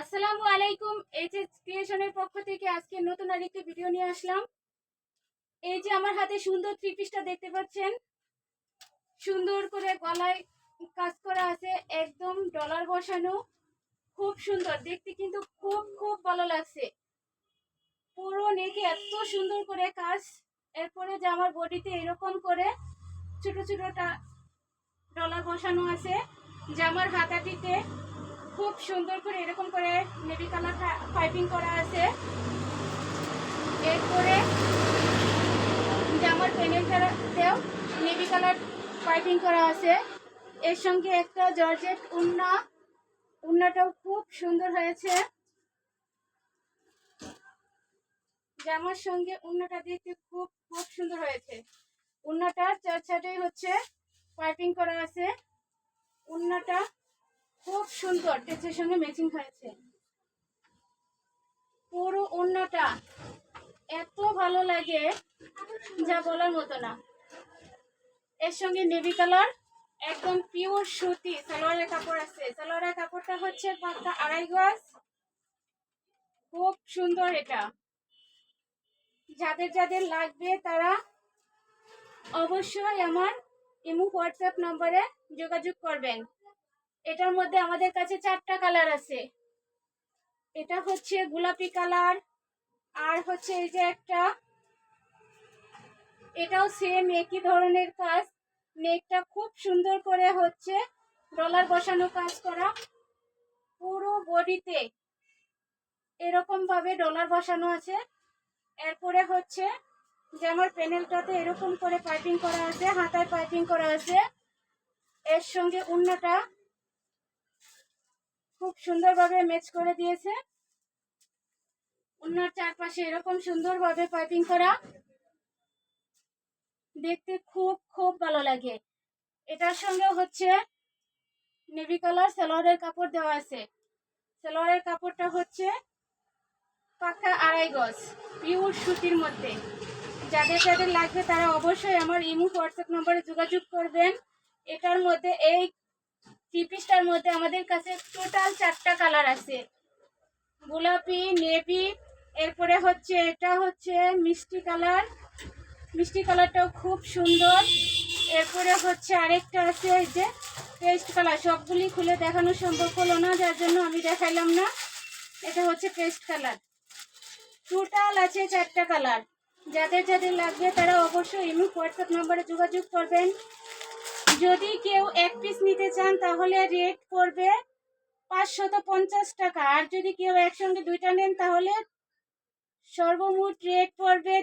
আসসালামু আলাইকুম এই যে ক্রিয়েশনের পক্ষ থেকে আজকে নতুন আরেকটি ভিডিও নিয়ে আসলাম। এই যে আমার হাতে সুন্দর থ্রি পিসটা দেখতে পাচ্ছেন। সুন্দর করে গলায় কাজ করা আছে, একদম ডলার বসানো। খুব সুন্দর, দেখতে কিন্তু খুব খুব ভালো লাগছে। পুরো নেকে এত সুন্দর করে কাজ, এরপরে যে আমার বডিতে এরকম করে ছোট ছোটটা ডলার বসানো আছে জামার হাতাটিতে খুব সুন্দর করে এরকম করে নেভি কালার পাইপিং করা আছে। এরপরে জামার প্যানেলটাতেও নেভি কালার পাইপিং করা আছে। এর সঙ্গে একটা জর্জেট উন্না, উন্নাটাও খুব সুন্দর হয়েছে। জামার সঙ্গে উন্নাটা দেখতে খুব খুব সুন্দর হয়েছে। উন্নাটার চার হচ্ছে পাইপিং করা আছে। উন্নাটা খুব সুন্দর ড্রেসের সঙ্গে ম্যাচিং হয়েছে। পুরো ওড়নাটা এত ভালো লাগে, যা বলার মতো না। এর সঙ্গে নেভি কালার একদম পিওর সুতি, সালোয়ারের কাপড় আছে। সালোয়ারের কাপড়টা হচ্ছে পাক্কা আড়াই গজ। খুব সুন্দর এটা। যাদের যাদের লাগবে তারা অবশ্যই আমার ইমো হোয়াটসঅ্যাপ নম্বরে যোগাযোগ করবেন। এটার মধ্যে আমাদের কাছে চারটা কালার আছে। এটা হচ্ছে গোলাপি কালার আর হচ্ছে এই যে একটা, এটাও সেম একই ধরনের কাজ। নেকটা খুব সুন্দর করে হচ্ছে ডলার বসানো কাজ করা। পুরো বডিতে এরকম ভাবে ডলার বসানো আছে। এরপরে হচ্ছে যে আমার প্যানেলটাতে এরকম করে পাইপিং করা আছে, হাতায় পাইপিং করা আছে। এর সঙ্গে খুব সুন্দরভাবে ম্যাচ করে দিয়েছে। উন্নার চারপাশে এরকম সুন্দরভাবে পাইপিং করা। দেখতে খুব খুব ভালো লাগে। এটার সঙ্গে হচ্ছে নেভি কালার সালোয়ারের কাপড় দেওয়া আছে। সালোয়ারের কাপড়টা হচ্ছে পাকা আড়াই গজ পিওর সুতির মধ্যে। যাদের যাদের লাগবে তারা অবশ্যই আমার ইমো হোয়াটসঅ্যাপ নম্বরে যোগাযোগ করবেন। এটার মধ্যে এই থ্রি পিসটার মধ্যে আমাদের কাছে টোটাল কালার আছে। গোলাপি, নেভি, এরপরে হচ্ছে এটা হচ্ছে মিষ্টি কালার। মিষ্টি কালারটাও খুব সুন্দর। এরপরে হচ্ছে আরেকটা আছে এই যে পেস্ট কালার। সবগুলি খুলে দেখানো সম্ভব হলো না, যার জন্য আমি দেখাইলাম না। এটা হচ্ছে পেস্ট কালার। টোটাল আছে চারটা কালার। যাদের যাদের লাগবে তারা অবশ্যই ইমো হোয়াটসঅ্যাপ নম্বরে যোগাযোগ করবেন। যদি কেউ এক পিস নিতে চান তাহলে রেট পড়বে পাঁচশত পঞ্চাশ টাকা। আর যদি কেউ একসঙ্গে দুইটা নেন তাহলে সর্বমোট রেট পড়বে